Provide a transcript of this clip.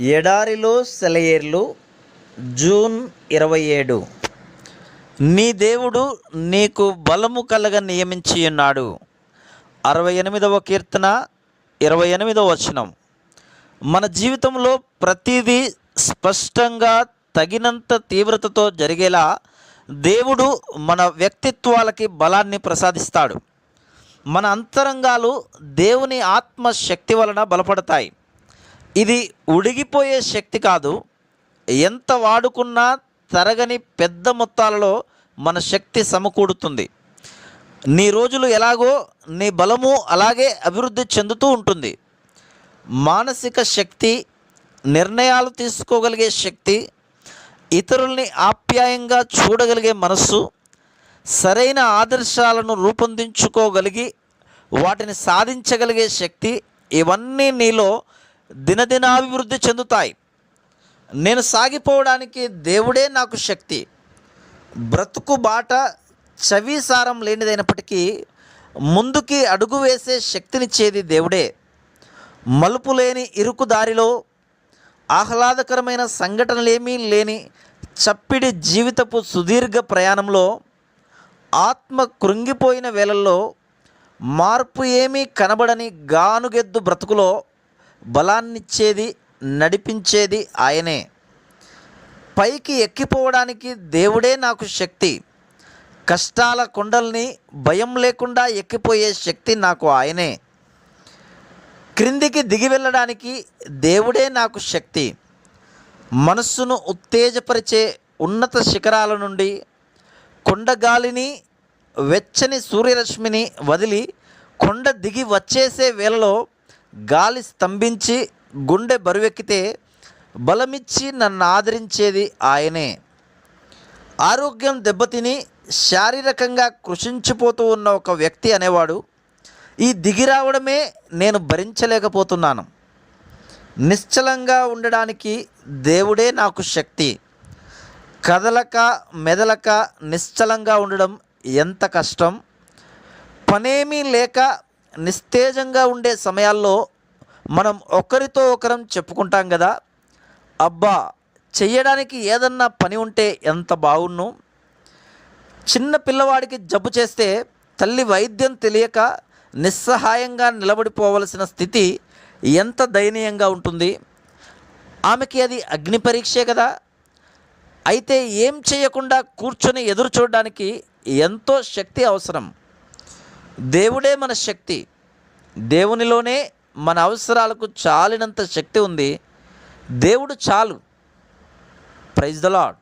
ఎడారిలో సెలయేర్లు జూన్ ఇరవై ఏడు. నీ దేవుడు నీకు బలము కలగ నియమించి ఉన్నాడు అరవై ఎనిమిదవ కీర్తన ఇరవై ఎనిమిదవ వచనం. మన జీవితంలో ప్రతిదీ స్పష్టంగా తగినంత తీవ్రతతో జరిగేలా దేవుడు మన వ్యక్తిత్వాలకి బలాన్ని ప్రసాదిస్తాడు. మన అంతరంగాలు దేవుని ఆత్మ శక్తి వలన బలపడతాయి. ఇది ఉడిగిపోయే శక్తి కాదు. ఎంత వాడుకున్నా తరగని పెద్ద మొత్తాలలో మన శక్తి సమకూడుతుంది. నీ రోజులు ఎలాగో నీ బలము అలాగే అభివృద్ధి చెందుతూ ఉంటుంది. మానసిక శక్తి నిర్ణయాలు తీసుకోగలిగే శక్తి ఇతరుల్ని ఆప్యాయంగా చూడగలిగే మనస్సు సరైన ఆదర్శాలను రూపొందించుకోగలిగి వాటిని సాధించగలిగే శక్తి ఇవన్నీ నీలో దినదినాభివృద్ధి చెందుతాయి. నేను సాగిపోవడానికి దేవుడే నాకు శక్తి. బ్రతుకు బాట చవిసారం లేనిదైనప్పటికీ ముందుకి అడుగు వేసే శక్తినిచ్చేది దేవుడే. మలుపు లేని ఇరుకు దారిలో ఆహ్లాదకరమైన సంఘటనలేమీ లేని చప్పిడి జీవితపు సుదీర్ఘ ప్రయాణంలో ఆత్మ కృంగిపోయిన వేళల్లో మార్పు ఏమీ కనబడని గానుగెద్దు బ్రతుకులో బలాన్నిచ్చేది నడిపించేది ఆయనే. పైకి ఎక్కిపోవడానికి దేవుడే నాకు శక్తి. కష్టాల కొండల్ని భయం లేకుండా ఎక్కిపోయే శక్తి నాకు ఆయనే. క్రిందికి దిగి వెళ్ళడానికి దేవుడే నాకు శక్తి. మనస్సును ఉత్తేజపరిచే ఉన్నత శిఖరాల నుండి కొండగాలిని వెచ్చని సూర్యరశ్మిని వదిలి కొండ దిగి వచ్చేసే వేళలో గాలి స్తంభించి గుండె బరువెక్కితే బలమిచ్చి నన్ను ఆదరించేది ఆయనే. ఆరోగ్యం దెబ్బతిని శారీరకంగా కృషించిపోతూ ఉన్న ఒక వ్యక్తి అనేవాడు ఈ దిగిరావడమే నేను భరించలేకపోతున్నాను. నిశ్చలంగా ఉండడానికి దేవుడే నాకు శక్తి. కదలక మెదలక నిశ్చలంగా ఉండడం ఎంత కష్టం? పనేమీ లేక నిస్తేజంగా ఉండే సమయాల్లో మనం ఒకరితో ఒకరం చెప్పుకుంటాం కదా అబ్బా చెయ్యడానికి ఏదన్నా పని ఉంటే ఎంత బాగున్ను? చిన్న పిల్లవాడికి జబ్బు చేస్తే తల్లి వైద్యం తెలియక నిస్సహాయంగా నిలబడిపోవలసిన స్థితి ఎంత దయనీయంగా ఉంటుంది? ఆమెకి అది అగ్ని పరీక్షే కదా. అయితే ఏం చేయకుండా కూర్చొని ఎదురు చూడడానికి ఎంతో శక్తి అవసరం. దేవుడే మన శక్తి. దేవునిలోనే మన అవసరాలకు చాలినంత శక్తి ఉంది. దేవుడు చాలు. Praise the lord